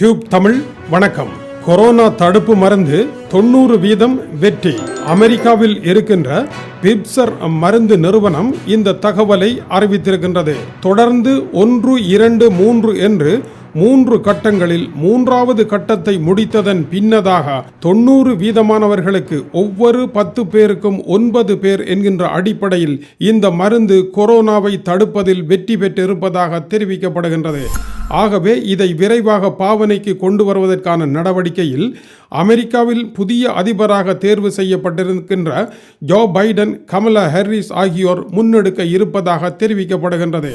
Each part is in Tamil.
டியூப் தமிழ் வணக்கம். கொரோனா தடுப்பு மருந்து தொண்ணூறு வீதம் வெற்றி. அமெரிக்காவில் இருக்கின்ற பிப்சர் மருந்து நிறுவனம் இந்த தகவலை அறிவித்திருக்கின்றது. தொடர்ந்து ஒன்று இரண்டு மூன்று என்று மூன்று கட்டங்களில் மூன்றாவது கட்டத்தை முடித்ததன் பின்னதாக தொண்ணூறு வீதமானவர்களுக்கு ஒவ்வொரு பத்து பேருக்கும் ஒன்பது பேர் என்கின்ற அடிப்படையில் இந்த மருந்து கொரோனாவை தடுப்பதில் வெற்றி பெற்றிருப்பதாக தெரிவிக்கப்படுகின்றது. ஆகவே இதை விரைவாக பாவனைக்கு கொண்டு வருவதற்கான நடவடிக்கையில் அமெரிக்காவில் புதிய அதிபராக தேர்வு செய்யப்பட்டிருக்கின்ற ஜோ பைடன் கமலா ஹாரிஸ் ஆகியோர் முன்னெடுக்க இருப்பதாக தெரிவிக்கப்படுகின்றது.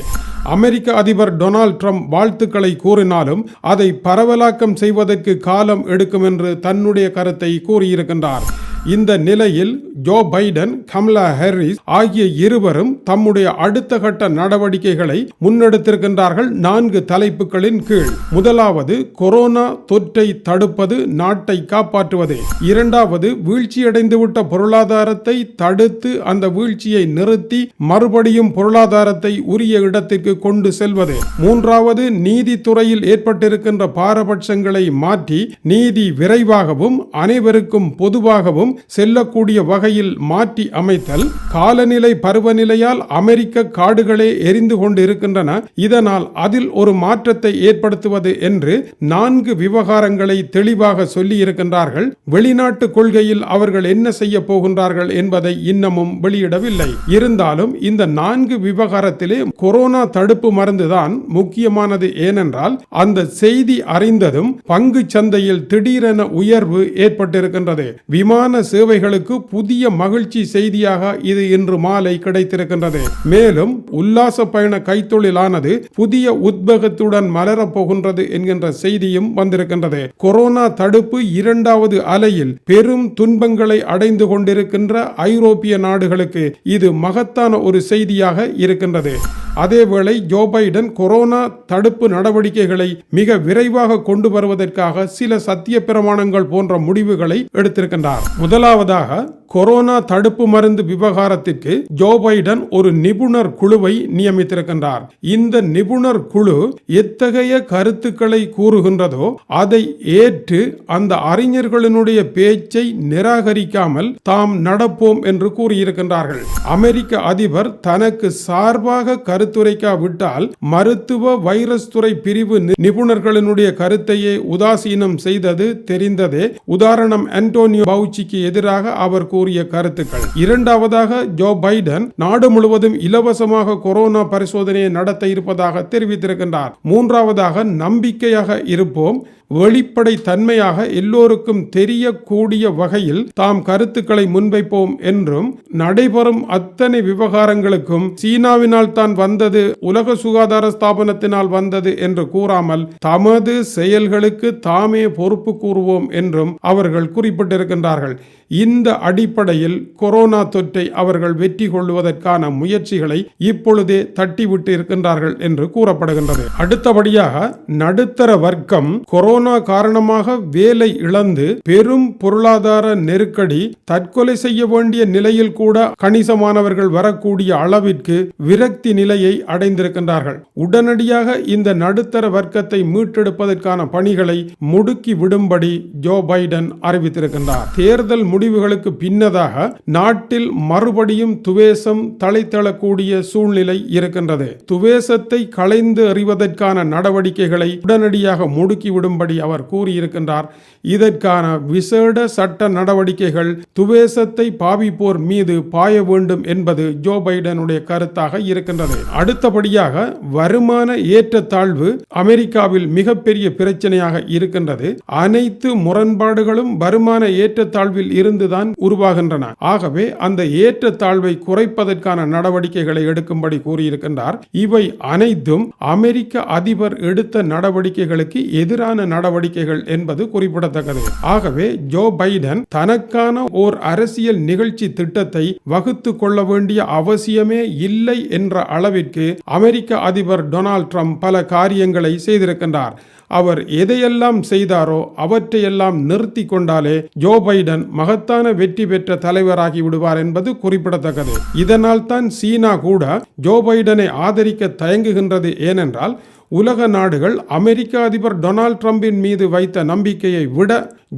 அமெரிக்க அதிபர் டொனால்ட் ட்ரம்ப் வாழ்த்துக்களை கூறினாலும் அதை பரவலாக்கம் செய்வதற்கு காலம் எடுக்கும் என்று தன்னுடைய கருத்தை கூறியிருக்கின்றார். இந்த நிலையில் ஜோ பைடன் கமலா ஹாரிஸ் ஆகிய இருவரும் தம்முடைய அடுத்த கட்ட நடவடிக்கைகளை முன்னெடுத்திருக்கின்றார்கள் நான்கு தலைப்புகளின் கீழ். முதலாவது கொரோனா தொற்றை தடுப்பது நாட்டை காப்பாற்றுவது. இரண்டாவது வீழ்ச்சியடைந்துவிட்ட பொருளாதாரத்தை தடுத்து அந்த வீழ்ச்சியை நிறுத்தி மறுபடியும் பொருளாதாரத்தை உரிய இடத்திற்கு கொண்டு செல்வது. மூன்றாவது நீதித்துறையில் ஏற்பட்டிருக்கின்ற பாரபட்சங்களை மாற்றி நீதி விரைவாகவும் அனைவருக்கும் பொதுவாகவும் செல்லக்கூடிய வகையில் மாற்றி அமைத்தல் காலநிலை பருவநிலையால் அமெரிக்க காடுகளே எரிந்து கொண்டு இருக்கின்றன இதனால் அதில் ஒரு மாற்றத்தை ஏற்படுத்துவது என்று நான்கு விவகாரங்களை தெளிவாக சொல்லி இருக்கின்றார்கள் வெளிநாட்டு கொள்கையில் அவர்கள் என்ன செய்ய போகின்றார்கள் என்பதை இன்னமும் வெளியிடவில்லை. இருந்தாலும் இந்த நான்கு விவகாரத்திலே கொரோனா தடுப்பு மருந்துதான் முக்கியமானது ஏனென்றால் அந்த செய்தி அறிந்ததும் பங்கு சந்தையில் திடீரென உயர்வு ஏற்பட்டிருக்கின்றது. விமான சேவைகளுக்கு புதிய மகிழ்ச்சி செய்தியாக இது இன்று மாலை கிடைத்திருக்கின்றது. மேலும் உல்லாச பயண கைத்தொழிலானது புதிய உத்வேகத்துடன் மலரப் போகின்றது என்கின்ற செய்தியும் வந்திருக்கின்றது. கொரோனா தடுப்பு இரண்டாவது அலையில் பெரும் துன்பங்களை அடைந்து கொண்டிருக்கின்ற ஐரோப்பிய நாடுகளுக்கு இது மகத்தான ஒரு செய்தியாக இருக்கின்றது. அதேவேளை ஜோ பைடன் கொரோனா தடுப்பு நடவடிக்கைகளை மிக விரைவாக கொண்டு வருவதற்காக சில சத்திய பிரமாணங்கள் போன்ற முடிவுகளை எடுத்திருக்கின்றார். முதலாவதாக கொரோனா தடுப்பு மருந்து விவகாரத்திற்கு ஜோ பைடன் ஒரு நிபுணர் குழுவை நியமித்திருக்கின்றார். இந்த நிபுணர் குழு எத்தகைய கருத்துக்களை கூறுகின்றதோ அதை ஏற்று அந்த அறிஞர்களினுடைய பேச்சை நிராகரிக்காமல் தாம் நடப்போம் என்று கூறியிருக்கின்றார்கள். அமெரிக்க அதிபர் தனக்கு சார்பாக கருத்துரைக்காவிட்டால் மருத்துவ வைரஸ் துறை பிரிவு நிபுணர்களினுடைய கருத்தையே உதாசீனம் செய்தது தெரிந்ததே. உதாரணம் அன்டோனியோ பவுச்சிக்கு எதிராக அவர் கூறிய கருத்துக்கள். இரண்டாவதாக ஜோ பைடன் நாடு முழுவதும் இலவசமாக கொரோனா பரிசோதனையை நடத்த இருப்பதாக தெரிவித்திருக்கின்றார். மூன்றாவதாக நம்பிக்கையாக இருப்போம். வெளிப்படை தன்மையாக எல்லோருக்கும் தெரியக்கூடிய வகையில் தாம் கருத்துக்களை முன்வைப்போம் என்றும் நடைபெறும் அத்தனை விவகாரங்களுக்கும் சீனாவினால் தான் வந்தது உலக சுகாதார ஸ்தாபனத்தினால் வந்தது என்று கூறாமல் தமது செயல்களுக்கு தாமே பொறுப்பு கூறுவோம் என்றும் அவர்கள் குறிப்பிட்டிருக்கின்றார்கள். இந்த அடிப்படையில் கொரோனா தொற்றை அவர்கள் வெற்றி கொள்வதற்கான முயற்சிகளை இப்பொழுதே தட்டிவிட்டு இருக்கின்றார்கள் என்று கூறப்படுகின்றது. அடுத்தபடியாக நடுத்தர வர்க்கம் கொரோனா காரணமாக வேலை இழந்து பெரும் பொருளாதார நெருக்கடி தற்கொலை செய்ய வேண்டிய நிலையில் கூட கணிசமானவர்கள் வரக்கூடிய அளவிற்கு விரக்தி நிலையை அடைந்திருக்கின்றார்கள். உடனடியாக இந்த நடுத்தர வர்க்கத்தை மீட்டெடுப்பதற்கான பணிகளை முடுக்கி விடும்படி ஜோ பைடன் அறிவித்திருக்கின்றார். தேர்தல் முடிவுகளுக்கு பின்னதாக நாட்டில் மறுபடியும் துவேசம் தலைத்தளக்கூடிய சூழ்நிலை இருக்கின்றது. துவேசத்தை களைந்து அறிவதற்கான நடவடிக்கைகளை உடனடியாக முடுக்கிவிடும்படி விடும்படி அவர் கூறியிருக்கின்றார் இதற்கான விசேட சட்ட நடவடிக்கைகள் துவேசத்தை பாவிப்போர் மீது பாய வேண்டும் என்பது ஜோ பைடனுடைய கருத்தாக இருக்கின்றது. அடுத்தபடியாக வருமான ஏற்றத்தாழ்வு அமெரிக்காவில் மிகப்பெரிய பிரச்சனையாக இருக்கின்றது. அனைத்து முரண்பாடுகளும் வருமான ஏற்றத்தாழ்வில் இருந்துதான் உருவாகின்றன. ஆகவே அந்த ஏற்றத்தாழ்வை குறைப்பதற்கான நடவடிக்கைகளை எடுக்கும்படி கூறியிருக்கின்றார். இவை அனைத்தும் அமெரிக்க அதிபர் எடுத்த நடவடிக்கைகளுக்கு எதிரான நடவடிக்கைகள் என்பது குறிப்பிடத்தக்கது. ஆகவே ஜோ பைடன் தனக்கான ஓர் அரசியல் நிகழ்ச்சி திட்டத்தை வகுத்து கொள்ள வேண்டிய அவசியமே இல்லை என்ற அளவிற்கு அமெரிக்க அதிபர் டொனால்ட் ட்ரம்ப் பல காரியங்களை செய்திருக்கின்றார். அவர் எதையெல்லாம் செய்தாரோ அவற்றையெல்லாம் நிறுத்தி கொண்டாலே ஜோ பைடன் மகத்தான வெற்றி பெற்ற தலைவராகி விடுவார் என்பது குறிப்பிடத்தக்கது. இதனால் தான் சீனா கூட ஜோ பைடனை ஆதரிக்க தயங்குகின்றது. ஏனென்றால் உலக நாடுகள் அமெரிக்க அதிபர் டொனால்ட் ட்ரம்பின் மீது வைத்த நம்பிக்கையை விட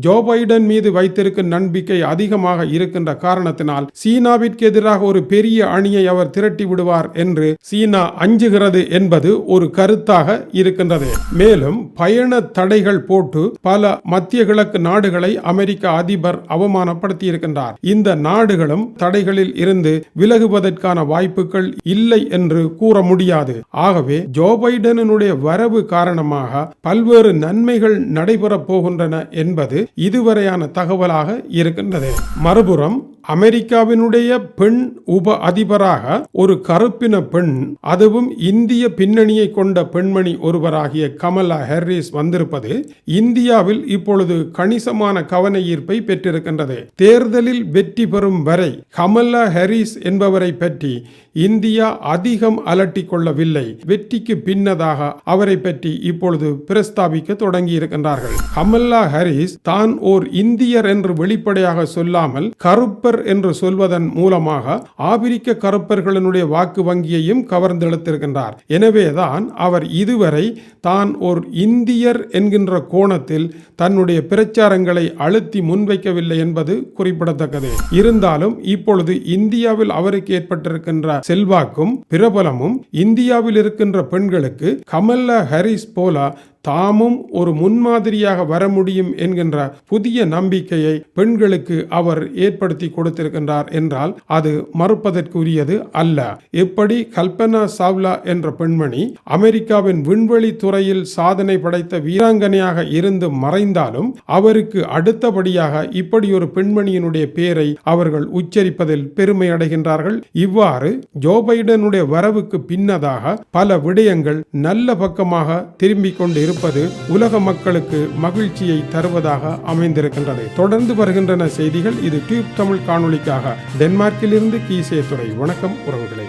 ஜோ பைடன் மீது வைத்திருக்கும் நம்பிக்கை அதிகமாக இருக்கின்ற காரணத்தினால் சீனாவிற்கு எதிராக ஒரு பெரிய அணியை அவர் திரட்டி விடுவார் என்று சீனா அஞ்சுகிறது என்பது ஒரு கருத்தாக இருக்கின்றது. மேலும் பயண தடைகள் போட்டு பல மத்திய கிழக்கு நாடுகளை அமெரிக்க அதிபர் அவமானப்படுத்தி இருக்கின்றார். இந்த நாடுகளும் தடைகளில் இருந்து விலகுவதற்கான வாய்ப்புகள் இல்லை என்று கூற முடியாது. ஆகவே ஜோ பைடனுடைய வரவு காரணமாக பல்வேறு நன்மைகள் நடைபெறப் போகின்றன என்பது இதுவரையான தகவலாக இருக்கின்றது மறுபுறம் அமெரிக்காவினுடைய பெண் உப அதிபராக ஒரு கருப்பின பெண் அதுவும் இந்திய பின்னணியை கொண்ட பெண்மணி ஒருவராகிய கமலா ஹெர்ரிஸ் வந்திருப்பது இந்தியாவில் இப்பொழுது கணிசமான கவன ஈர்ப்பை பெற்றிருக்கின்றது. தேர்தலில் வெற்றி பெறும் வரை கமலா ஹெரிஸ் என்பவரை பற்றி இந்தியா அதிகம் அலட்டிக் கொள்ளவில்லை. வெற்றிக்கு பின்னதாக அவரை பற்றி இப்பொழுது பிரஸ்தாபிக்க தொடங்கி இருக்கின்றார்கள் கமல்லா ஹரிஸ் தான் ஓர் இந்தியர் என்று வெளிப்படையாக சொல்லாமல் கருப்பர் என்று சொல்வதன் மூலமாக ஆபிரிக்க கருப்பர்களினுடைய வாக்கு வங்கியையும் கவர்ந்தெடுத்திருக்கின்றார் எனவேதான் அவர் இதுவரை தான் ஒரு இந்தியர் என்கின்ற கோணத்தில் தன்னுடைய பிரச்சாரங்களை அழுத்தி முன்வைக்கவில்லை என்பது குறிப்பிடத்தக்கது. இருந்தாலும் இப்பொழுது இந்தியாவில் அவருக்கு ஏற்பட்டிருக்கின்ற செல்வாக்கும் பிரபலமும் இந்தியாவில் இருக்கின்ற பெண்களுக்கு கமல்லா ஹாரிஸ் போல தாமும் ஒரு முன்மாதிரியாக வர முடியும் என்கின்ற புதிய நம்பிக்கையை பெண்களுக்கு அவர் ஏற்படுத்தி கொடுத்திருக்கின்றார் என்றால் அது மறுப்பதற்குரியது அல்ல. எப்படி கல்பனா சாவ்லா என்ற பெண்மணி அமெரிக்காவின் விண்வெளி துறையில் சாதனை படைத்த வீராங்கனையாக இருந்து மறைந்தாலும் அவருக்கு அடுத்தபடியாக இப்படி ஒரு பெண்மணியினுடைய பெயரை அவர்கள் உச்சரிப்பதில் பெருமை அடைகின்றார்கள். இவ்வாறு ஜோ பைடனுடைய வரவுக்கு பின்னதாக பல விடயங்கள் நல்ல பக்கமாக திரும்பிக் கொண்டு இருப்பது உலக மக்களுக்கு மகிழ்ச்சியை தருவதாக அமைந்திருக்கின்றது. தொடர்ந்து வருகின்றன செய்திகள் இது டியூப் தமிழ் காணொளிக்காக டென்மார்க்கிலிருந்து கீசே துறை வணக்கம் உறவுகளே.